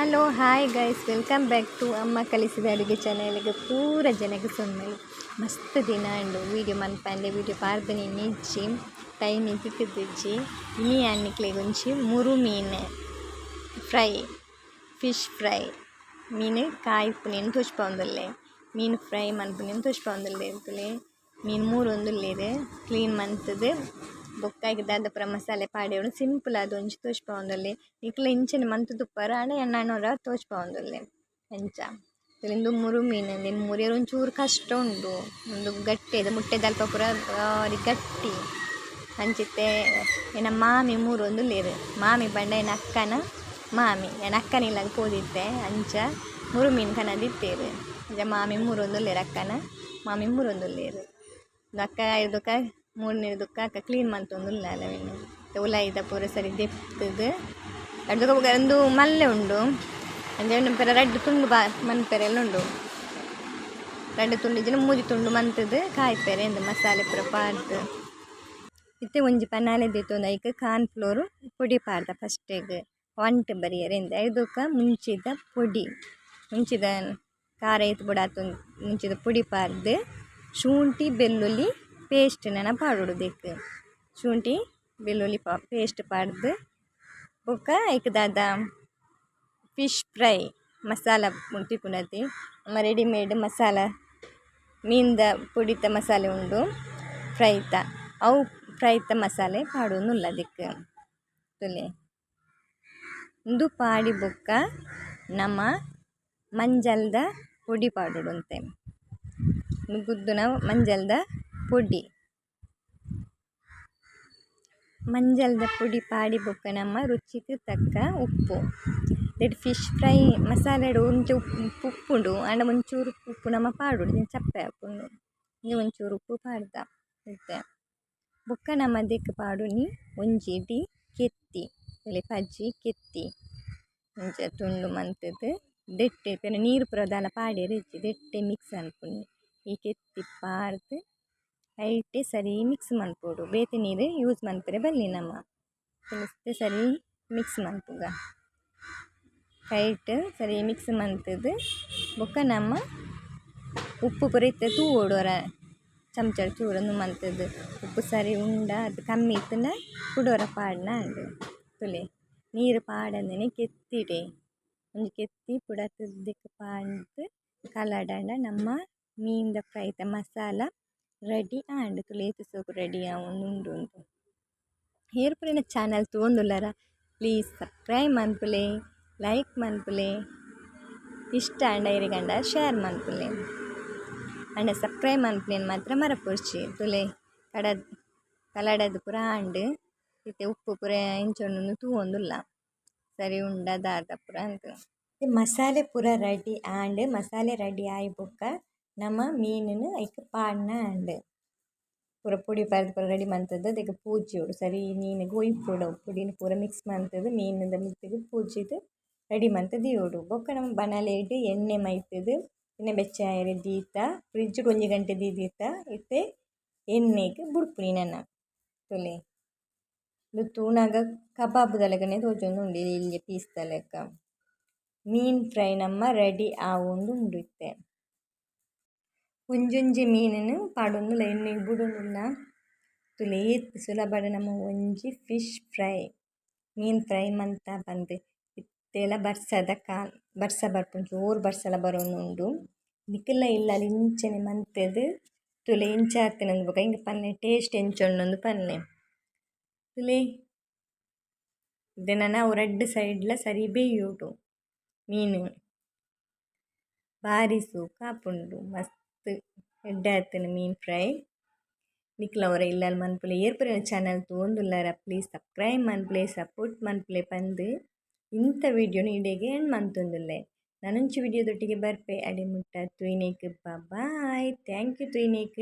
Hello, hi guys welcome back to ಅಮ್ಮ ಕಲಿಸಿದ ಅಡುಗೆ ಚಾನಲ್ಗೆ ಪೂರ ಜನಕ್ಕೆ ಸೊನ್ನೆ ಮಸ್ತ್ ದಿನ ಉಂಡು ವೀಡಿಯೋ ಮನ್ಪಂಡೆ ವೀಡಿಯೋ ಪಾರ್ದನಿ ನಿಜ್ಜಿ ಟೈಮ್ ಇದ್ದಿಜ್ಜಿ ಇನಿ ಅನ್ನಿಕ್ಲೆ ಗುಂಚಿ ಮುರು ಮೀನು ಫ್ರೈ ಫಿಶ್ ಫ್ರೈ ಮೀನು ಕಾಯಿ ಪುನೇನು ತುಚ್ಪೊಂದುಲ್ಲೆ ಮೀನು ಫ್ರೈ ಮನ್ಪುನೇನು ತುಚ್ಪೊಂದುಲ್ಲೆ ಇರ್ತಲೆ ಮೀನು ಮೂರು ಒಂದುಲ್ಲೆರ್ ಕ್ಲೀನ್ ಮಂತುದು. ಬೊಕ್ಕ ದಾದ ಮಸಾಲೆ ಪಾಡ್ಯೋಡು ಸಿಂಪಲ್ ಆದ್ ಒಂಜಿ ತೋಜ್ಪಾವೊಂದುಲ್ಲೆ ನಿಕ್ಲ ಇಂಚನೆ ಮಂತ್ ತುಪ್ಪರ ಆಂಡ ಎಣ್ಣನೊರ ತೋಜ್ಪಾವೊಂದುಲ್ಲೆ ಎಂಚ. ಉಂದು ಮುರು ಮೀನು ಉಂದು ಮುರಿಯರೆ ಒಂಚೂರು ಕಷ್ಟ ಉಂಡು. ಉಂದು ಗಟ್ಟಿ ಮುಟ್ಟೆ ದಲ್ಪ ಪೂರ ಬಾರಿ ಗಟ್ಟಿ. ಅಂಚಿತ್ತೆ, ಏನ ಮಾಮಿ ಮೂರು ಒಂದುಲ್ಲೆರ್ ಮಾಮಿ ಪಂಡ ಏನ ಅಕ್ಕನ ಮಾಮಿ. ಎನ್ನ ಅಕ್ಕನಿಲ್ಲ ಪೋದಿತ್ತೆ ಅಂಚ ಮುರು ಮೀನು ಕನ ದಿತ್ತೇರ್ ಅಂಚ ಮಾಮಿ ಮೂರು ಲೇರು ಅಕ್ಕನ ಮಾಮಿ ಮೂರು ಲೇರು ಅಕ್ಕ ಐದುಕ ಮೂರನೇದಕ್ಕ ಕಾಕ ಕ್ಲೀನ್ ಮಂತೊಂದುಲ್ಲ ಅಲವೆನ್ ಉಲಾಯಿದ ಪೂರ ಸರಿ ದೆಪ್ಪುದು ಎಡ್ದುಕ ಒಂದು ಮಲ್ಲೆ ಉಂಡು. ಅಂಚ ಪೆರ ರೆಡ್ ತುಂಡು ಬಾ ಮನ್ಪೆರೆ ಉಂಡು. ರಡ್ಡು ತುಂಡು ಜನ ಮೂದಿ ತುಂಡು ಮಂತುದು. ಕಾಯ್ಪೆರೆ ಎಂದ್ ಮಸಾಲೆ ಪೂರ ಪಾರ್ದು ಇತ್ತೆ ಒಂಜಿ ಪನ್ನಾಲೆ ಒಂದು ಐಕ್, ಕಾರ್ನ್ ಫ್ಲೋರ್, ಪುಡಿ ಪಾರ್ದ ಫಸ್ಟಿಗ್ ಒಂಟು ಬರಿಯರೆ ಎಂದ್ ಐದುಕ ಮುಂಚಿದ ಪುಡಿ. ಮುಂಚಿದ ಖಾರ ಐತ್ ಬಿಡಾತು ಮುಂಚಿದ ಪುಡಿ ಪಾರ್ದು ಶುಂಠಿ, ಬೆಳ್ಳುಳ್ಳಿ ಪೇಸ್ಟ್ ನೆನ ಪಾಡೊಡು ದೇಕ್. ಶುಂಠಿ, ಬೆಳ್ಳುಳ್ಳಿ ಪಾ, ಪೇಸ್ಟ್ ಪಾಡ್ದ್ ಬೊಕ್ಕ ಐಕ್ ದಾದ ಫಿಶ್ ಫ್ರೈ ಮಸಾಲ ನಮ ರೆಡಿಮೇಡ್ ಮಸಾಲ, ಮೀನ್ದ ಪುಡಿತ ಮಸಾಲೆ ಉಂಡು. ಫ್ರೈತ, ಅವು ಫ್ರೈತ ಮಸಾಲೆ ಪಾಡೊಂದುಲ್ಲ ದಿಕ್. ತುಲೆ ಉಂದು ಪಾಡಿ ಬೊಕ್ಕ ನಮ್ಮ ಮಂಜಲ್ದ ಪುಡಿ ಪೊಡಿ ಪಾಡೊಡುಂತೆ ನಾವು ಮಂಜಲ್ದ ಪೊಡಿ ಮಂಜಲ್ದ ಪೊಡಿ ಪಾಡಿ ಬೊಕ್ಕ ನಮ ರುಚಿಗ್ ತಕ್ಕ ಉಪ್ಪು ನೆಟ್ ಫಿಶ್ ಫ್ರೈ ಮಸಾಲೆಡ್ ಒಂತೆ ಉಪ್ಪು ಉಪ್ಪುಂಡು ಆಂಡ ಒಂಚೂರು ಉಪ್ಪು ನಮ ಪಾಡೊಡು ಚಪ್ಪೆ ಆಪುಂಡು ಒಂಜಿ ಒಂಚೂರು ಉಪ್ಪು ಪಾಡ್ದ ಇತ್ತೆ ಬೊಕ್ಕ ನಮ ದೆಕ್ ಪಾಡೊನಿ ಒಂಜಿ ಇಡಿ ಕೆತ್ತಿ ಇಲ್ಲೆ ಪಜ್ಜಿ ಕೆತ್ತಿ ಇಂಚ ತುಂಡು ಮಂತುದು ದೆಟ್ಟೆ ಇಪ್ಪುನ ನೀರು ಪೂರ ದಾಲ ಪಾಡ್ಯರೆ ಇಜ್ಜಿ ದೆಟ್ಟೆ ಮಿಕ್ಸ್ ಮನ್ಪುನಿ ಈ ಕೆತ್ತಿ ಪಾರ್ದ್ ಐಟೆ ಸರಿ ಮಿಕ್ಸ್ ಮನ್ಪೊಡು ಬೇತೆ ನೀರು ಯೂಸ್ ಮಾಡ್ತಾರೆ? ಬಲ್ಲಿ ನಮ್ಮ ಇತ್ತೆ ಸರಿ ಮಿಕ್ಸ್ ಮನ್ಪುಗ ಹೈಟ್ ಸರಿ ಮಿಕ್ಸ್ ಮಾಡ್ತದೆ ಬೊಕ ನಮ್ಮ ಉಪ್ಪು ಪೂರ ತೂಡೋರ ಚಮಚಡ್ ಚೂರೊಂದು ಮಂತುದು ಉಪ್ಪು ಸರಿ ಉಂಡ ಅದು ಕಮ್ಮಿ ಇತ್ತನ ಕುಡೋರ ಪಾಡ್ನ ಅದು. ತುಲೆ, ನೀರು ಪಾಡನೇ ಕೆತ್ತಿಡೆ. ಒಂದು ಕೆತ್ತಿ ಪುಡ ದಿಕ್ಕ್ ಪಾಡ್ದ್ ಕಲಡಂಡ ನಮ್ಮ ಮೀನ್ದ ಫ್ರೈತ masala ready and ತುಲೆ eight ready ಆವೊಂದುಂಡು ಏರ್ ಪುರ ಚಾನಲ್ ತೂವೊಂದುಲ್ಲರ ಪ್ಲೀಸ್ ಸಬ್ಸ್ಕ್ರೈಬ್ ಮನ್ಪುಲೆ ಲೈಕ್ ಮನ್ಪುಲೆ ಇಷ್ಟ ಆಂಡ ಇರಿಗಂಡ ಶೇರ್ ಮನ್ಪುಲೆ ಆಂಡ ಸಬ್ಸ್ಕ್ರೈಬ್ ಮನ್ಪುನೆನ್ ಮಾತ್ರ ಮರಪೊರ್ಚಿ ತುಲೆ ಕಡದ್ ಕಲಡದ್ ಪೂರ ಆಂಡ್ ಇತ್ತೆ ಉಪ್ಪು ಪೂರ ಇಂಚೊಂದುಂದು ತೂವೊಂದುಲ್ಲ ಸರಿ ಉಂಡ ದಾದ ಪೂರ ಅಂದ್ ಮಸಾಲೆ ಪೂರ ರೆಡಿ ಆಂಡ್ ಮಸಾಲೆ ರೆಡಿ ಆಯಿ ಬೊಕ ನಮ ಮೀನುನು ಐಕ್ ಪಾಡ್ನ ಆಂಡ್ ಪೂರ ಪೊಡಿ ಪಾರ್ದ್ ಪೂರ ರೆಡಿ ಮಂತುದು ದೇಕ ಪೂಜಿಯೋಡು ಸರಿ ಮೀನುಗ್ ಒಯ್ಪೊಡು ಪೊಡಿನ್ ಪೂರ ಮಿಕ್ಸ್ ಮಂತುದು ಮೀನುದ ಮಿತ್ತುಗು ಪೂಜಿದ್ ರೆಡಿ ಮಂತ್ ದಿಯೊಡು ಬೊಕ ನಮ ಬಣಲೆಡ್ ಎಣ್ಣೆ ಮೈತುದು ಎಣ್ಣೆ ಬೆಚ್ಚ ಆಯರೆ ದೀತ ಫ್ರಿಡ್ಜ್ಗ್ ಒಂಜಿ ಗಂಟೆ ದಿ ದೀತ ಇತ್ತೆ ಎಣ್ಣೆಗ್ ಬುಡ್ಪುನಿ ನನ ತುಲೆ ಉಂದು ತೂನಗ ಕಬಾಬುದ ಲೆಕನೆ ತೋಜೊಂದುಂಡು ಇಲ್ಲ್ಯ ಪೀಸ್ ದ ಲೆಕ್ಕ ಮೀನ್ ಫ್ರೈ ನಮ ರೆಡಿ ಆವೊಂದು ಉಂಡು ಇತ್ತೆ ಒಂಜೊಂಜಿ ಮೀನುನು ಪಾಡೊಂದುಲ್ಲ ಎಣ್ಣೆಗ್ ಬುಡೊಂದುಲ್ಲ ತುಲೆ ಏತ್ ಸುಲಭಡ್ ನಮ ಒಂಜಿ ಫಿಶ್ ಫ್ರೈ ಮೀನ್ ಫ್ರೈ ಮಂತ ಪಂದ್ ಇತ್ತೆಲ ಬರ್ಸದ ಕಾಲ್ ಬರ್ಸ ಬರ್ಪುಂಡು ಜೋರು ಬರ್ಸಲ ಬರೊಂದುಂಡು ನಿಕುಲ್ಲ ಇಲ್ಲಲ್ ಇಂಚನೆ ಮಂತೆದ್ ತುಲೆ ಇಂಚಾತಿನಂದ್ ಬೊಕ ಎಂಕ್ ಪನ್ಲೆ ಟೇಸ್ಟ್ ಎಂಚೊಂದುಂದು ಪನ್ಲೆ ತುಲೆ ಇಡೆನನ ಅವು ರಡ್ಡ್ ಸೈಡ್ಲ ಸರಿ ಬೇಯ್ಯೋಡು ಮೀನು ಬಾರಿ ಸೂಕ್ ಆಪುಂಡು ಮಸ್ತ್ ಎಡ್ಡೆ ಆತಿನ ಮೀನ್ ಫ್ರೈ ನಿಕ್ಲ ಅವರ ಇಲ್ಲಲ್ ಮನ್ಪುಲೆ ಏರ್ಪುರಿನ ಚಾನಲ್ ತೂವೊಂದುಲ್ಲರ ಪ್ಲೀಸ್ ಸಬ್ಸ್ಕ್ರೈಬ್ ಮನ್ಪುಲೆ ಸಪೋರ್ಟ್ ಮನ್ಪುಲೆ ಪಂದ್ ಇಂಥ ವೀಡಿಯೋನು ಇಡೆಗೆ ಎಂಡ್ ಮಂತೊಂದುಲ್ಲೆ ನನಂಚಿ ವಿಡಿಯೋದೊಟ್ಟಿಗೆ ಬರ್ಪೆ ಅಡೆ ಮುಟ್ಟ ತುಯ್ನೇಕ್ ಬಾಯ್ ಥ್ಯಾಂಕ್ ಯು ತುಯ್ನೇಕ್